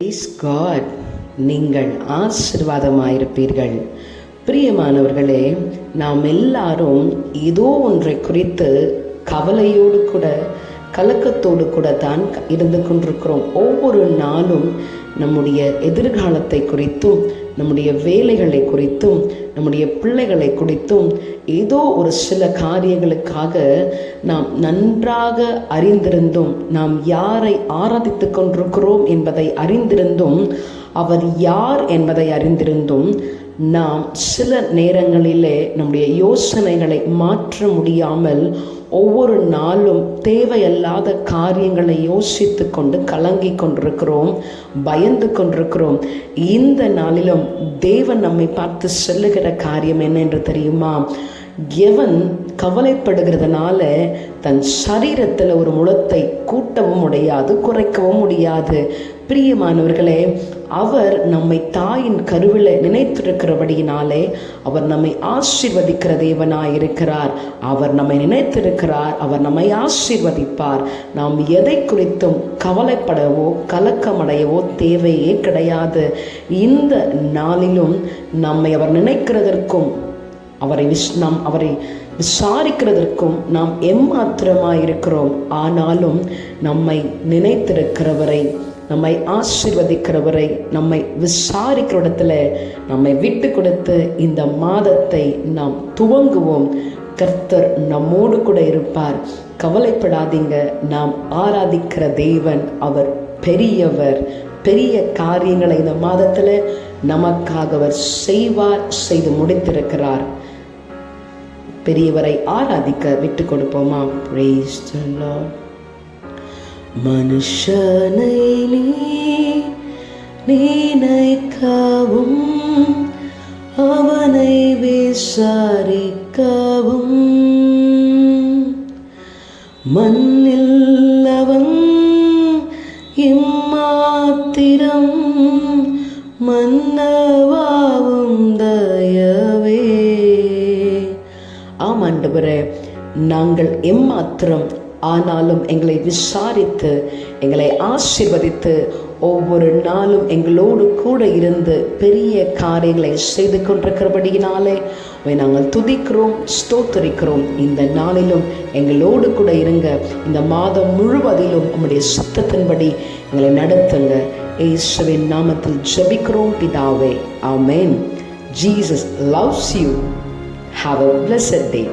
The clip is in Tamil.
Praise காட் நீங்கள் ஆசிர்வாதமாயிருப்பீர்கள். பிரியமானவர்களே நாம் எல்லாரும் ஏதோ ஒன்றை குறித்து கவலையோடு கூட கலக்கத்தோடு கூட தான் இருந்து கொண்டிருக்கிறோம். ஒவ்வொரு நாளும் நம்முடைய எதிர்காலத்தை குறித்தும் நம்முடைய வேலைகளை குறித்தும் நம்முடைய பிள்ளைகளை குறித்தும் ஏதோ ஒரு சில காரியங்களுக்காக நாம் நன்றாக அறிந்திருந்தும் நாம் யாரை ஆராதித்து கொண்டிருக்கிறோம் என்பதை அறிந்திருந்தும் அவர் யார் என்பதை அறிந்திருந்தும் நாம் சில நேரங்களிலே நம்முடைய யோசனைகளை மாற்ற முடியாமல் ஒவ்வொரு நாளும் தேவையல்லாத காரியங்களை யோசித்து கொண்டு கலங்கி கொண்டிருக்கிறோம் பயந்து கொண்டிருக்கிறோம். இந்த நாளிலும் தேவன் நம்மை பார்த்து சொல்லுகிற காரியம் என்ன என்று தெரியுமா? எவன் கவலைப்படுகிறதுனால தன் சரீரத்தில் ஒரு முளத்தை கூட்டவும் முடியாது குறைக்கவும் முடியாது. பிரியமானவர்களே அவர் நம்மை தாயின் கருவில் நினைத்திருக்கிறபடியினாலே அவர் நம்மை ஆசீர்வதிக்கிற தேவனாயிருக்கிறார். அவர் நம்மை நினைத்திருக்கிறார் அவர் நம்மை ஆசீர்வதிப்பார். நாம் எதை குறித்தும் கவலைப்படவோ கலக்கமடையவோ தேவையே கிடையாது. இந்த நாளிலும் நம்மை அவர் நினைக்கிறதற்கும் அவரை விஷ் நாம் அவரை விசாரிக்கிறதற்கும் நாம் எம்மாத்திரமாக இருக்கிறோம் ஆனாலும் நம்மை நினைத்திருக்கிறவரை நம்மை ஆசிர்வதிக்கிறவரை நம்மை விசாரிக்கிற இடத்துல நம்மை விட்டு கொடுத்து இந்த மாதத்தை நாம் துவங்குவோம். கர்த்தர் நம்மோடு கூட இருப்பார். கவலைப்படாதீங்க. நாம் ஆராதிக்கிற தேவன் அவர் பெரியவர். பெரிய காரியங்களை இந்த மாதத்தில் நமக்காக அவர் செய்வார் செய்து முடித்திருக்கிறார். பெரியவரை ஆராதிக்க விட்டு கொடுப்போமா? Lord. மனுஷனை நீ நினைக்கவும் அவனை விசாரிக்கவும். மண்ணில் அவன் இம்மாத்திரம் மன்னவாவும் தயவே. ஆம் நாங்கள் எம்மாத்திரம் ஆனாலும் எங்களை விசாரித்து எங்களை ஆசீர்வதித்து ஒவ்வொரு நாளும் எங்களோடு கூட இருந்து பெரிய காரியங்களை செய்து கொண்டிருக்கிறபடியினாலே உம்மை நாங்கள் துதிக்கிறோம் ஸ்தோத்தரிக்கிறோம். இந்த நாளிலும் எங்களோடு கூட இருங்க. இந்த மாதம் முழுவதிலும் உங்களுடைய சுத்தத்தின்படி எங்களை நடத்துங்க. இயேசுவின் நாமத்தில் ஜெபிக்கிறோம் பிதாவே. ஆமேன். Jesus loves you have a blessed day